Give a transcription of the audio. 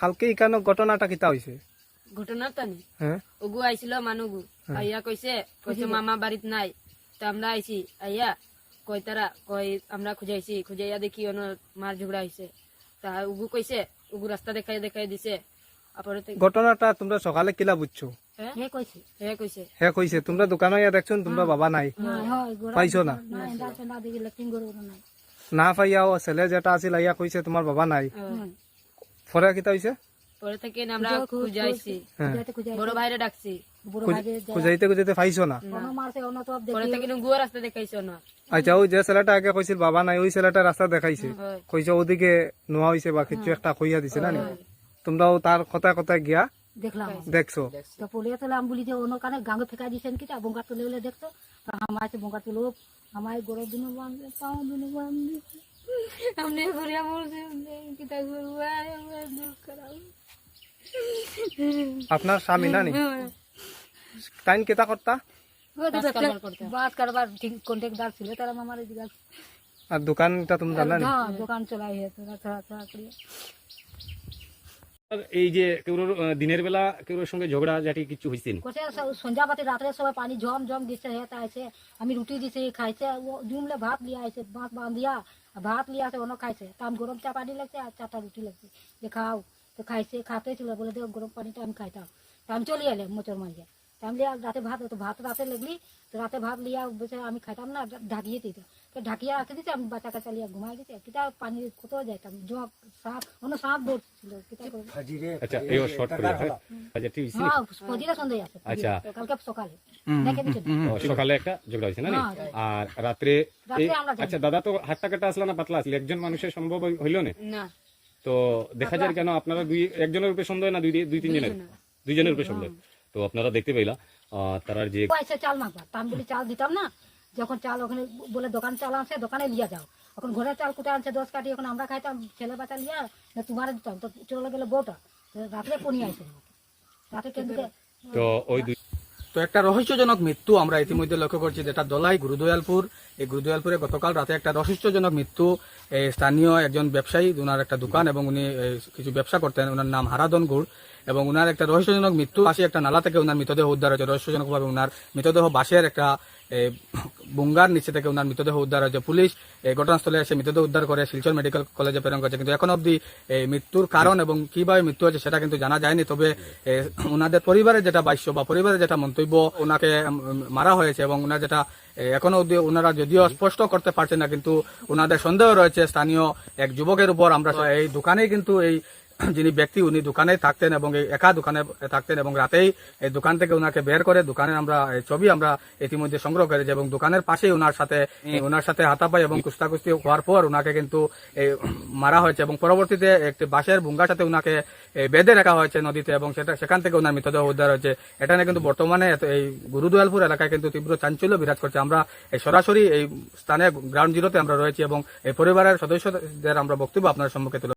কালকে ইকানো ঘটনাটা কিতা হয়েছে ঘটনার টানি হ্যাঁ ওগু আইছিল মানুগু আইয়া কইছে কইছে মামা বাড়িত নাই। তো আমরা আইছি। আইয়া কই তারা কই আমরা খুঁজাইছি। খুঁজাইয়া দেখি অন মার ঝগড়া হয়েছে তা উগু কইছে উগু রাস্তা দেখাই দেখাই দিছে। ঘটনাটা তোমরা সকালে কিলা বুঝছ হ্যাঁ হে কইছে হে কইছে হ্যাঁ কইছে তোমরা দোকানে ইয়া দেখছ তোমরা বাবা নাই। পাইছো না? না না পাইয়াও ছেলে যেটা আছিল ইয়া কইছে তোমার বাবা নাই। পরে কি তাইছে পরে থেকে আমরা খুঁজাইছি। হ্যাঁ। বড় ভাইরে ডাকছি। খুঁজাইতে খুঁজাইতে পাইছো না? পরে থেকে গুয়া রাস্তা দেখাইছো না। আচ্ছা ওই যে ছেলেটা আগে কইছিল বাবা নাই ওই ছেলেটা রাস্তা দেখাইছে। কইছে ওদিকে নোয়া হইছে বা কিছু একটা কইয়া দিছে না তোমরাও তার কথা কথা গিয়া দেখলাম। দেখছ। তো পলিয়া তাহলে আমি বলি যে অন্য কানে গাঙ্গে ফেকা দিছেন কি বঙ্গা তুলে হলে দেখতো আমার বঙ্গা তুলো। আমার গরম দিনে বান্ধে দিনে আমি ঘুরিয়া বলছি kita gua gua dulu kerau अपना स्वामी ना नहीं। टाइम कितना करता? बात करवा ठीक कॉन्टेक्टदार सिले तारा हमारे दुकान का तुम जाना नहीं? हाँ दुकान चलाई এই যে কেউ দিনের বেলা কেউ সঙ্গে ঝগড়া ঝাঁটি কিছু হয়েছিল কোথায় সন্ধ্যা বাতি রাত্রে সবাই পানি ঝম ঝম দিছে হে তা আছে। আমি রুটি দিছে, খাইছে, ও জুমলে ভাত লিয়া আইছে বাঁশ বাঁধিয়া ভাত লিয়া আছে অন্য খাইছে। তা আমি গরম চা পানি লাগছে আর চারটা রুটি লাগছে। যে খাও, তো খাইছে, খাতে ছিল, বলে দেখ গরম পানিটা আমি খাইতাম। তা আমি চলে এলে মোচর মারিয়া তা আমি রাতে ভাত তো ভাত রাতে লাগলি তো রাতে ভাত লিয়া বসে আমি খাইতাম না ঢাকিয়ে দিত। তো ঢাকিয়া রাখে দিতে আমি বাচ্চা কাচ্চা লিয়া ঘুমাই দিতে কিতা পানি কোথাও যাইতাম জগ সাপ অন্য সাপ আচ্ছা এই শর্ট করে হ্যাঁ? আচ্ছা হ্যাঁ ফজিরা সন্ধ্যে আছে আচ্ছা। কালকে সকালে। সকালে একটা ঝগড়া হয়েছে না হ্যাঁ। আর রাত্রে। আচ্ছা দাদা তো হাটটা কাটা আসলা না পাতলা আসলে। একজন মানুষের সম্ভব হইল না? না। তো দেখা যায় কেন আপনারা দুই একজনের উপরে সন্দেহ না দুই দুই তিনজনের? দুইজনের। উপরে সন্দেহ। তো আপনারা দেখতে পাইলা তারা যে পয়সা চাল মাখবা। তা আমি বলি চাল দিতাম না যখন চাল ওখানে বলে দোকান চাল আনছে দোকানে নিয়ে যাও। এখন ঘরের চাল কোথায় আনছে দশ কাটি এখন আমরা খাইতাম ছেলে বাচ্চা নিয়ে না তোমার দিতাম। তো চলে গেলে বউটা রাত্রে পনিয়ে আসে। রাতে কেন্দ্রে তো ওই তো একটা রহস্যজনক মৃত্যু আমরা ইতিমধ্যে লক্ষ্য করছি, যেটা দলাই, গুরুদয়ালপুর। এই গুরুদয়ালপুরে গতকাল রাতে একটা রহস্যজনক মৃত্যু স্থানীয় একজন ব্যবসায়ী ওনার একটা দোকান এবং উনি কিছু ব্যবসা করতেন ওনার নাম হারাদন গুড়। এবং ওনার একটা রহস্যজনক মৃত্যু পাশে একটা নালা থেকে ওনার মৃতদেহ উদ্ধার হয়েছে। রহস্যজনকভাবে ওনার মৃতদেহ বাসের একটা বুঙ্গার নিচে থেকে ওনার মৃতদেহ উদ্ধার হয়েছে। পুলিশ এই ঘটনাস্থলে এসে মৃতদেহ উদ্ধার করে শিলচর মেডিকেল কলেজে প্রেরণ করেছে। কিন্তু এখন অবধি এই মৃত্যুর কারণ এবং কীভাবে মৃত্যু হয়েছে সেটা কিন্তু জানা যায়নি। তবে ওনাদের পরিবারের যেটা বাস্য বা পরিবারের যেটা মন্তব্য ওনাকে মারা হয়েছে এবং ওনার যেটা এখনও অবধি ওনারা যদিও স্পষ্ট করতে পারছেন না কিন্তু ওনাদের সন্দেহ রয়েছে। স্থানীয় এক যুবকের উপর আমরা এই দোকানেই কিন্তু এই যিনি ব্যক্তি উনি দোকানে থাকতেন এবং এই একা দোকানে থাকতেন এবং রাতেই এই দোকান থেকে ওনাকে বের করে দোকানে আমরা ছবি আমরা ইতিমধ্যে সংগ্রহ করেছি এবং দোকানের পাশেই ওনার সাথে ওনার সাথে হাতাপাই এবং কুস্তাকুস্তি হওয়ার পর ওনাকে কিন্তু মারা হয়েছে এবং পরবর্তীতে একটি বাঁশের বুঙ্গার সাথে ওনাকে এই বেঁধে রাখা হয়েছে নদীতে এবং সেটা সেখান থেকে ওনার মৃতদেহ উদ্ধার হয়েছে। এটা নিয়ে কিন্তু বর্তমানে এই গুরুদয়ালপুর এলাকায় কিন্তু তীব্র চাঞ্চল্য বিরাজ করছে। আমরা এই সরাসরি এই স্থানে গ্রাউন্ড জিরোতে আমরা রয়েছি এবং এই পরিবারের সদস্যদের আমরা বক্তব্য আপনার সম্মুখে তুলে